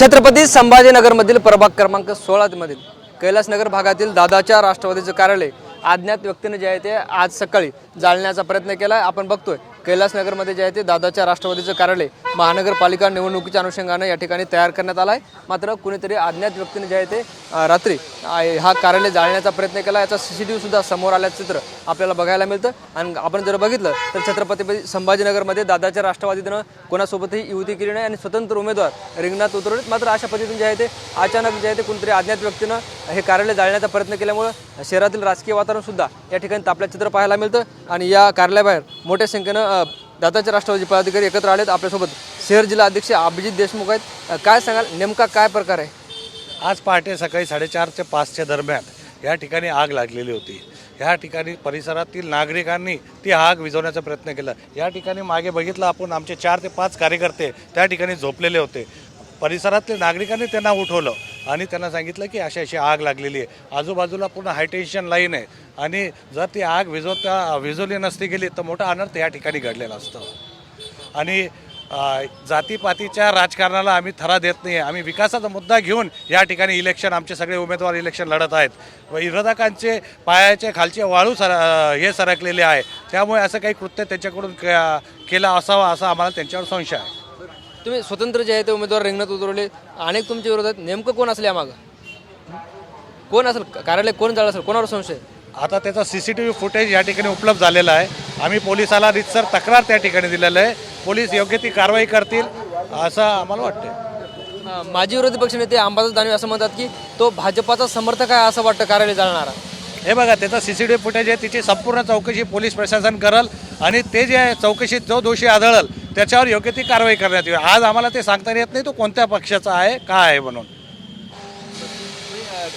छत्रपती संभाजीनगरमधील प्रभाग क्रमांक सोळामधील कैलासनगर भागातील दादाच्या राष्ट्रवादीचं कार्यालय अज्ञात व्यक्तीने जे आहे ते आज सकाळी जाळण्याचा प्रयत्न केला आहे आपण बघतोय कैलासनगरमध्ये जे आहे ते दादाच्या राष्ट्रवादीचं कार्यालय महानगरपालिका निवडणुकीच्या अनुषंगानं या ठिकाणी तयार करण्यात आला आहे मात्र कुणीतरी अज्ञात व्यक्तीने जे आहे ते रात्री हा कार्यालय जाळण्याचा प्रयत्न केला. याचा सी सी टी व्हीसुद्धा समोर आल्याचं चित्र आपल्याला बघायला मिळतं. आणि आपण जर बघितलं तर छत्रपती संभाजीनगरमध्ये दादाच्या राष्ट्रवादीनं कोणासोबतही युती केली नाही आणि स्वतंत्र उमेदवार रिंगणात उतरवलेत. मात्र अशा पद्धतीने जे आहे ते अचानक जे आहे ते कोणतरी अज्ञात व्यक्तीनं हे कार्यालय जाळण्याचा प्रयत्न केल्यामुळं शहरातील राजकीय वातावरणसुद्धा या ठिकाणी तापल्या चित्र पाहायला मिळतं. आणि या कार्यालयाबाहेर मोठ्या संख्येनं दादाचे दादाच्या राष्ट्रवादी पदाधिकारी एकत्र आलेत आपल्यासोबत. शहर जिल्हा अध्यक्ष अभिजित देशमुख आहेत. काय सांगाल? नेमका काय प्रकार आहे? आज पहाटे सकाळी साडेचार ते पाचच्या दरम्यान या ठिकाणी आग लागलेली होती. ह्या ठिकाणी परिसरातील नागरिकांनी ती आग विझवण्याचा प्रयत्न केला. या ठिकाणी मागे बघितलं आपण आमचे चार ते पाच कार्यकर्ते त्या ठिकाणी झोपलेले होते. परिसरातील नागरिकांनी त्यांना उठवलं. आणि त्यांना सांगितलं की अशी अशी आग लागलेली आहे. आजूबाजूला पूर्ण हायटेन्शन लाईन आहे. आणि जर ती आग विजवता विजवली नसती गेली तर मोठा अनर्थ या ठिकाणी घडलेला असतं. आणि जातीपातीच्या राजकारणाला आम्ही थरा देत नाही आहे. आम्ही विकासाचा मुद्दा घेऊन या ठिकाणी इलेक्शन आमचे सगळे उमेदवार इलेक्शन लढत आहेत. व विरोधकांचे पायाचे खालचे वाळू सर हे सरकलेले आहे. त्यामुळे असं काही कृत्य त्यांच्याकडून क- केलं असावं असा आम्हाला त्यांच्यावर संशय आहे. तुम्ही स्वतंत्र जे आहे ते उमेदवार रिंगणात उतरवले. अनेक तुमच्या विरोधात नेमकं कोण असेल यामागं कोण असेल? कार्यालय कोण जाळ असेल? कोणावर संशय आता त्याचा C C T V footage या ठिकाणी उपलब्ध झालेला आहे. आम्ही पोलिसाला रितसर तक्रार त्या ठिकाणी दिलेलं आहे. पोलीस योग्य ती कारवाई करतील असं आम्हाला वाटतं माजी विरोधी पक्षनेते अंबादास दानवे असं म्हणतात की तो भाजपाचा समर्थक आहे असं वाटतं कार्यालय जाळणारा. हे बघा त्याचा C C T V footage आहे तिची संपूर्ण चौकशी पोलीस प्रशासन करल आणि ते जे आहे चौकशीत जो दोषी आढळल त्याच्यावर योग्य ती कारवाई करण्यात येईल. आज आम्हाला ते सांगता येत नाही तो कोणत्या पक्षाचा आहे काय आहे म्हणून.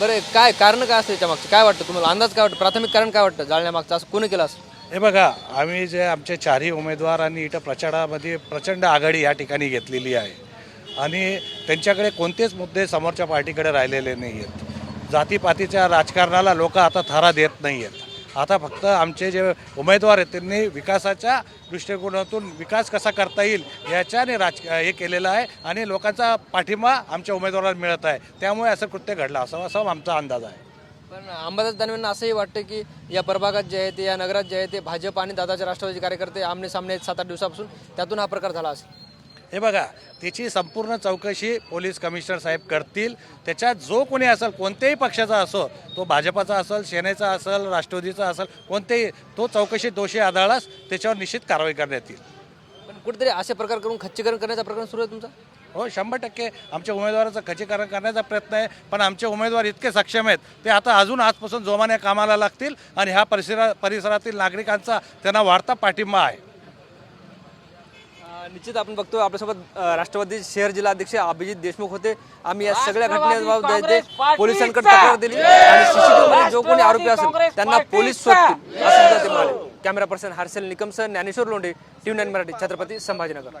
बरं काय कारण काय असतं याच्यामागचं काय वाटतं तुम्हाला? अंदाज काय वाटतं? प्राथमिक कारण काय वाटतं? जाळण्यामागचं? असं कोणी केलं असं? हे बघा आम्ही जे आमचे चारही उमेदवार आणि इथं प्रचारामध्ये प्रचंड आघाडी या ठिकाणी घेतलेली आहे. आणि त्यांच्याकडे कोणतेच मुद्दे समोरच्या पार्टीकडे राहिलेले नाही आहेत जातीपातीच्या राजकारणाला लोक आता थारा देत नाही आहेत आता फक्त आमचे जे उमेदवार आहेत त्यांनी विकासाच्या दृष्टिकोनातून विकास कसा करता येईल याच्याने राज हे केलेलं आहे आणि लोकांचा पाठिंबा आमच्या उमेदवाराला मिळत आहे. त्यामुळे असं कृत्य घडलं. असावं असा आमचा अंदाज आहे. पण अंबादास दानवेंना असंही वाटतं की या प्रभागात जे आहे ते या नगरात जे आहे ते भाजप आणि दादाचे राष्ट्रवादी कार्यकर्ते आमने सामने सात आठ दिवसापासून. त्यातून हा प्रकार झाला असेल. हे बघा त्याची संपूर्ण चौकशी पोलीस कमिशनर साहेब करतील. त्याच्यात जो कोणी असेल कोणत्याही पक्षाचा असो तो भाजपाचा असेल सेनेचा असेल राष्ट्रवादीचा असेल कोणतेही तो चौकशी दोषी आढळलास त्याच्यावर निश्चित कारवाई करण्यात येईल. पण कुठेतरी असे प्रकार करून खच्चीकरण करण्याचा प्रकार सुरू आहे तुमचा? हो शंभर टक्के. आमच्या उमेदवाराचं खचीकरण करण्याचा प्रयत्न आहे पण आमचे उमेदवार इतके सक्षम आहेत ते आता अजून आजपासून जोमाने कामाला लागतील आणि ह्या परिसरा परिसरातील नागरिकांचा त्यांना वाढता पाठिंबा आहे. निश्चित आपण बघतो आपल्यासोबत राष्ट्रवादी शहर जिल्हा अध्यक्ष अभिजित देशमुख होते. आम्ही या सगळ्या घटनेबाबत पोलिसांकडे तक्रार दिली. आणि मध्ये जो कोणी आरोपी असेल त्यांना पोलीस शोधतील असं सुद्धा ते म्हणाले. कॅमेरा पर्सन हर्षल निकमसह ज्ञानेश्वर लोंढे टीव्ही नाईन मराठी छत्रपती संभाजीनगर.